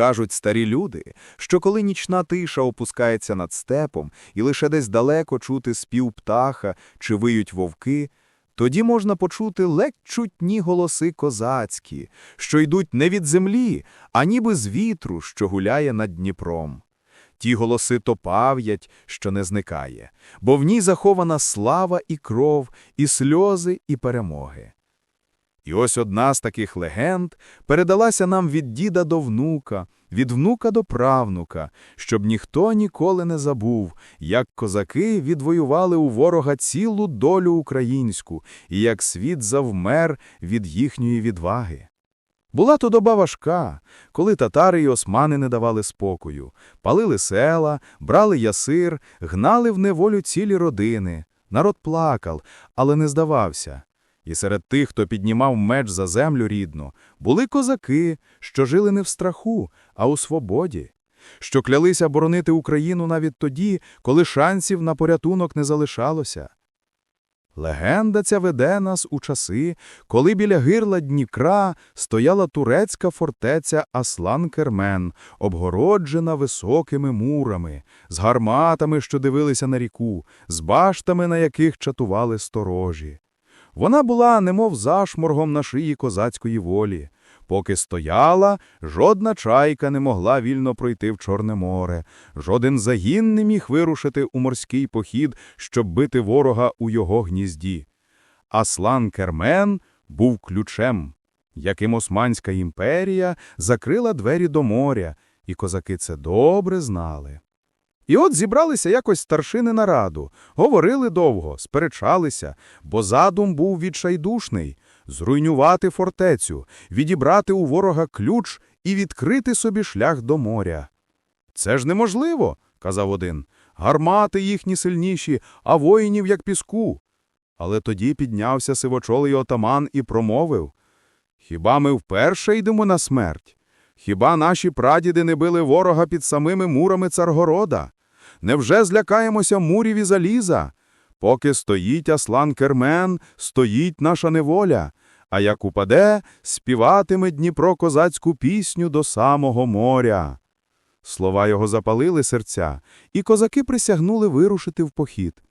Кажуть старі люди, що коли нічна тиша опускається над степом і лише десь далеко чути спів птаха чи виють вовки, тоді можна почути ледь чутні голоси козацькі, що йдуть не від землі, а ніби з вітру, що гуляє над Дніпром. Ті голоси то пав'ять, що не зникає, бо в ній захована слава і кров, і сльози, і перемоги. І ось одна з таких легенд передалася нам від діда до внука, від внука до правнука, щоб ніхто ніколи не забув, як козаки відвоювали у ворога цілу долю українську і як світ завмер від їхньої відваги. Була то доба важка, коли татари й османи не давали спокою, палили села, брали ясир, гнали в неволю цілі родини. Народ плакав, але не здавався. І серед тих, хто піднімав меч за землю рідну, були козаки, що жили не в страху, а у свободі, що клялися боронити Україну навіть тоді, коли шансів на порятунок не залишалося. Легенда ця веде нас у часи, коли біля гирла Днікра стояла турецька фортеця Аслан-Кермен, обгороджена високими мурами, з гарматами, що дивилися на ріку, з баштами, на яких чатували сторожі. Вона була немов зашморгом на шиї козацької волі. Поки стояла, жодна чайка не могла вільно пройти в Чорне море, жоден загін не міг вирушити у морський похід, щоб бити ворога у його гнізді. Аслан Кермен був ключем, яким Османська імперія закрила двері до моря, і козаки це добре знали. І от зібралися якось старшини на раду, говорили довго, сперечалися, бо задум був відчайдушний зруйнувати фортецю, відібрати у ворога ключ і відкрити собі шлях до моря. Це ж неможливо, казав один. Гармати їхні сильніші, а воїнів як піску. Але тоді піднявся сивочолий отаман і промовив Хіба ми вперше йдемо на смерть? Хіба наші прадіди не били ворога під самими мурами Царгорода? Невже злякаємося мурів і заліза? Поки стоїть Аслан Кермен, стоїть наша неволя, а як упаде, співатиме Дніпро козацьку пісню до самого моря. Слова його запалили серця, і козаки присягнули вирушити в похід.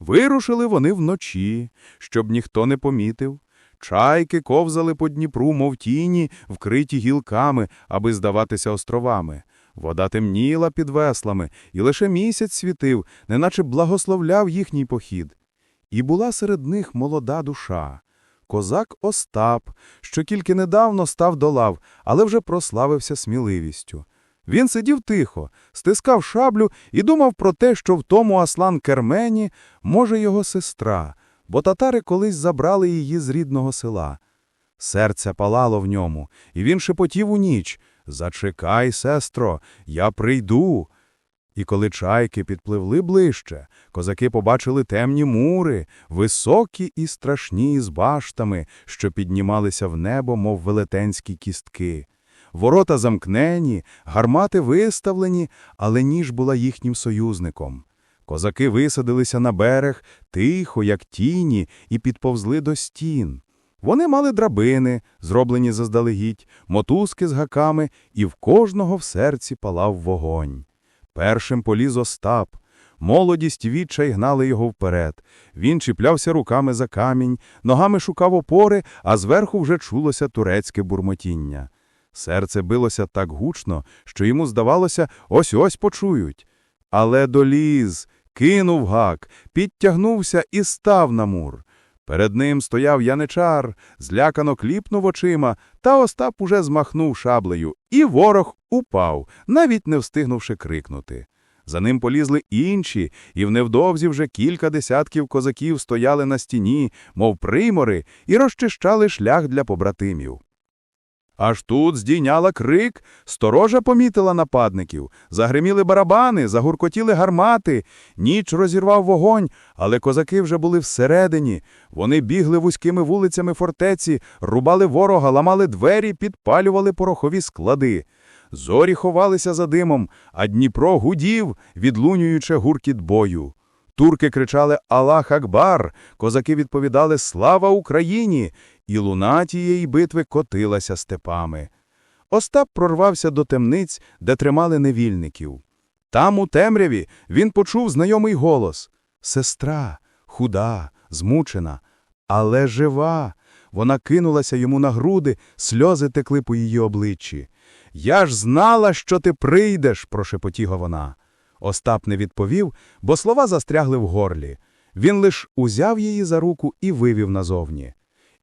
Вирушили вони вночі, щоб ніхто не помітив. Чайки ковзали по Дніпру, мов тіні, вкриті гілками, аби здаватися островами. Вода темніла під веслами, і лише місяць світив, неначе благословляв їхній похід. І була серед них молода душа, козак Остап, що тільки недавно став до лав, але вже прославився сміливістю. Він сидів тихо, стискав шаблю і думав про те, що в тому Аслан Кермені може його сестра, бо татари колись забрали її з рідного села. Серце палало в ньому, і він шепотів у ніч Зачекай, сестро, я прийду. І коли чайки підпливли ближче, козаки побачили темні мури, високі і страшні з баштами, що піднімалися в небо, мов велетенські кістки. Ворота замкнені, гармати виставлені, але ніж була їхнім союзником. Козаки висадилися на берег, тихо, як тіні, і підповзли до стін. Вони мали драбини, зроблені заздалегідь, мотузки з гаками, і в кожного в серці палав вогонь. Першим поліз Остап. Молодість відчай гнали його вперед. Він чіплявся руками за камінь, ногами шукав опори, а зверху вже чулося турецьке бурмотіння. Серце билося так гучно, що йому здавалося, ось ось почують. Але доліз, кинув гак, підтягнувся і став на мур. Перед ним стояв яничар, злякано кліпнув очима, та Остап уже змахнув шаблею, і ворог упав, навіть не встигнувши крикнути. За ним полізли інші, і невдовзі вже кілька десятків козаків стояли на стіні, мов примори, і розчищали шлях для побратимів. Аж тут здійняла крик, сторожа помітила нападників, загриміли барабани, загуркотіли гармати, ніч розірвав вогонь, але козаки вже були всередині. Вони бігли вузькими вулицями фортеці, рубали ворога, ламали двері, підпалювали порохові склади. Зорі ховалися за димом, а Дніпро гудів, відлунюючи гуркіт бою. Турки кричали Аллах Акбар, козаки відповідали Слава Україні! і луна тієї битви котилася степами. Остап прорвався до темниць, де тримали невільників. Там, у темряві, він почув знайомий голос. Сестра, худа, змучена, але жива. Вона кинулася йому на груди, сльози текли по її обличчі. «Я ж знала, що ти прийдеш», – прошепотіла вона. Остап не відповів, бо слова застрягли в горлі. Він лиш узяв її за руку і вивів назовні.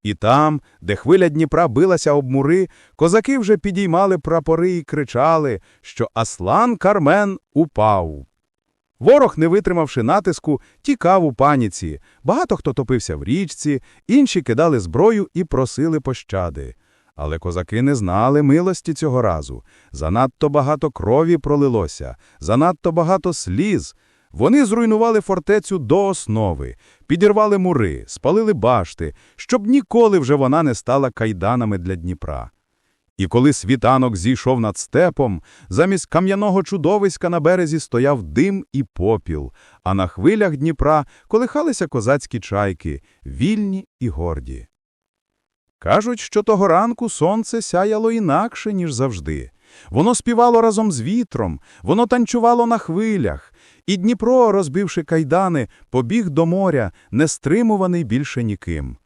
І там, де хвиля Дніпра билася об мури, козаки вже підіймали прапори і кричали, що Аслан Кармен упав. Ворог, не витримавши натиску, тікав у паніці. Багато хто топився в річці, інші кидали зброю і просили пощади. Але козаки не знали милості цього разу. Занадто багато крові пролилося, занадто багато сліз. Вони зруйнували фортецю до основи, підірвали мури, спалили башти, щоб ніколи вже вона не стала кайданами для Дніпра. І коли світанок зійшов над степом, замість кам'яного чудовиська на березі стояв дим і попіл, а на хвилях Дніпра колихалися козацькі чайки, вільні і горді. Кажуть, що того ранку сонце сяяло інакше, ніж завжди. Воно співало разом з вітром, воно танцювало на хвилях, і Дніпро, розбивши кайдани, побіг до моря, не стримуваний більше ніким.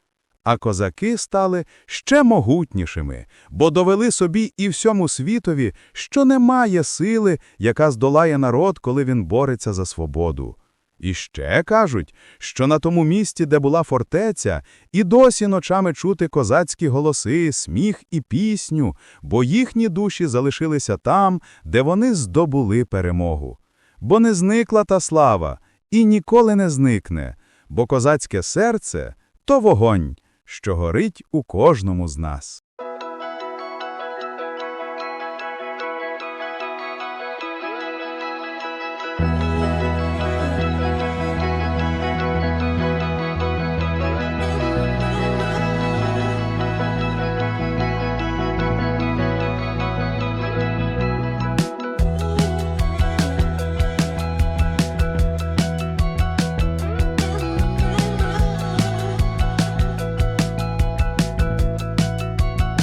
А козаки стали ще могутнішими, бо довели собі і всьому світові, що немає сили, яка здолає народ, коли він бореться за свободу. І ще кажуть, що на тому місці, де була фортеця, і досі ночами чути козацькі голоси, сміх і пісню, бо їхні душі залишилися там, де вони здобули перемогу. Бо не зникла та слава, і ніколи не зникне, бо козацьке серце – то вогонь, що горить у кожному з нас.